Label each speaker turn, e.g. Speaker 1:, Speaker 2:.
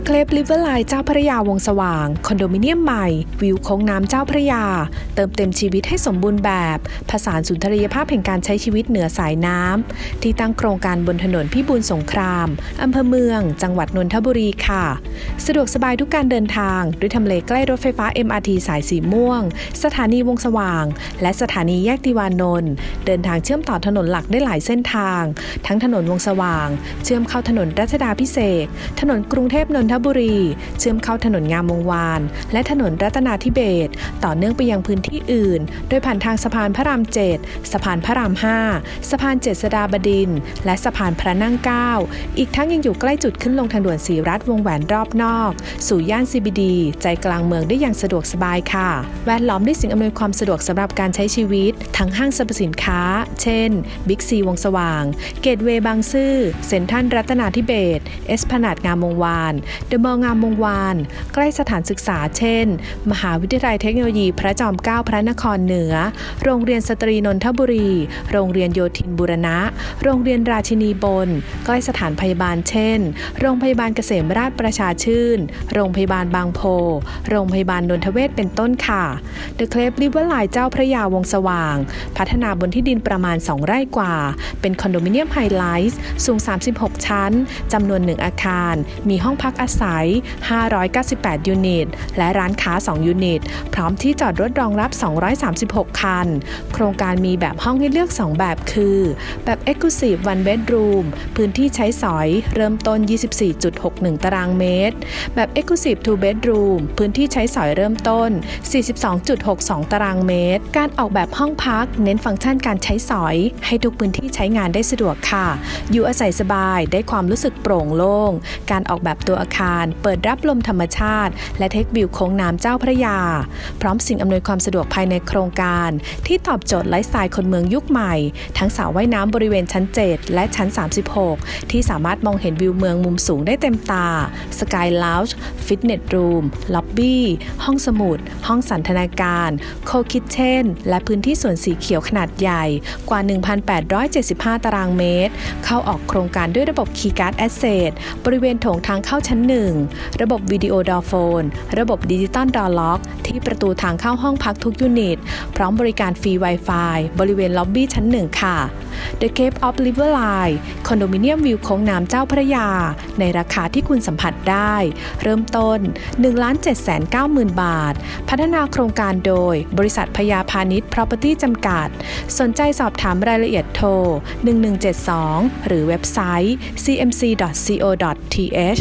Speaker 1: The c l a v e River Line เจ้าพระยาวงสว่าง คอนโดมิเนียมใหม่ วิวโค้งน้ำเจ้าพระยา เติมเต็มชีวิตให้สมบูรณ์แบบ ผสานสุนทรียภาพแห่งการใช้ชีวิตเหนือสายน้ำ ที่ตั้งโครงการบนถนนพิบูลสงครามอำเภอเมือง จังหวัดนนทบุรีค่ะ สะดวกสบายทุกการเดินทาง ด้วยทำเลใกล้รถไฟฟ้า MRT สายสีม่วง สถานีวงสว่าง และสถานีแยกติวานนท์เดินทางเชื่อมต่อถนนหลักได้หลายเส้นทาง ทั้งถนนวงสว่าง เชื่อมเข้าถนนรัชดาพิเศษ ถนนกรุงเทพนนทบุรี เชื่อมเข้าถนนงามวงวาน และถนนรัตนาธิเบศต่อเนื่องไปยังพื้นที่อื่น โดยผ่านทางสะพานพระรามเจ็ดสะพานพระรามห้าสะพานเจ็ดสดาบดิน และสะพานพระนั่งเก้าอีกทั้งยังอยู่ใกล้จุดขึ้นลงทางด่วนสีรัฐวงแหวนรอบนอก สู่ย่าน CBD ใจกลางเมืองได้อย่างสะดวกสบายค่ะ แวดล้อมด้วยสิ่งอำนวยความสะดวกสำหรับการใช้ชีวิต ทั้งห้างสรรพสินค้า เช่นบิ๊กซีวงสว่าง เกตเวย์บางซื่อเซ็นทรัลรัตนาธิเบศเอสพนาดงามวงวานเดอะมอลล์งามวงวาน ใกล้สถานศึกษาเช่น มหาวิทยาลัยเทคโนโลยีพระจอมเกล้าพระนครเหนือ โรงเรียนสตรีนนทบุรี โรงเรียนโยธินบุรณะ โรงเรียนราชินีบน ใกล้สถานพยาบาลเช่น โรงพยาบาลเกษมราชประชาชื่น โรงพยาบาลบางโพ โรงพยาบาลนนทเวศเป็นต้นค่ะ The c l a v e River Line เจ้าพระยาวงสว่าง พัฒนาบนที่ดินประมาณ 2 ไร่กว่า เป็นคอนโดมิเนียมไฮไลท์สูง 36 ชั้นจำนวน1อาคาร มีห้องพักอาศัย598 ยูนิต และร้านค้า 2 ยูนิต พร้อมที่จอดรถรองรับ 236 คัน โครงการมีแบบห้องให้เลือก 2 แบบคือ แบบ Exclusive One Bedroom พื้นที่ใช้สอย เริ่มต้น 24.61 ตารางเมตร แบบ Exclusive Two Bedroom พื้นที่ใช้สอยเริ่มต้น 42.62 ตารางเมตร การออกแบบห้องพัก เน้นฟังก์ชันการใช้สอย ให้ทุกพื้นที่ใช้งานได้สะดวกค่ะ อยู่อาศัยสบายได้ความรู้สึกโปร่งโล่ง การออกแบบตัวอาคารเปิดรับลมธรรมชาติ และเทควิวโค้งน้ำเจ้าพระยา พร้อมสิ่งอำนวยความสะดวกภายในโครงการ ที่ตอบโจทย์ไลฟ์สไตล์คนเมืองยุคใหม่ ทั้งสระว่ายน้ำบริเวณชั้น 7 และชั้น 36 ที่สามารถมองเห็นวิวเมืองมุมสูงได้เต็มตา สกายล u ว g e ฟิตเนสรูมล็อบบี้ ห้องสมุด ห้องสันทนาการ โคคิทเช่น และพื้นที่สวนสีเขียวขนาดใหญ่กว่า 1,875 ตารางเมตร เข้าออกโครงการด้วยระบบ Keycard Access บริเวณโถงทางเข้าชั้น1 ระบบวิดีโอดอโฟน ระบบดิจิตอลดอล็อก ที่ประตูทางเข้าห้องพักทุกยูนิต พร้อมบริการฟรี Wi-Fi บริเวณล็อบบี้ชั้น 1 ค่ะ The Cape of River Line คอนโดมิเนียมวิวโค้งน้ำเจ้าพระยา ในราคาที่คุณสัมผัสได้ เริ่มต้น 1 7 9 0 0 0 0บาท พัฒนาโครงการโดย บริษัทพยาพาณิชย์ Property จำกัด สนใจสอบถามรายละเอียดโทร 1172 หรือเว็บไซต์ cmc.co.th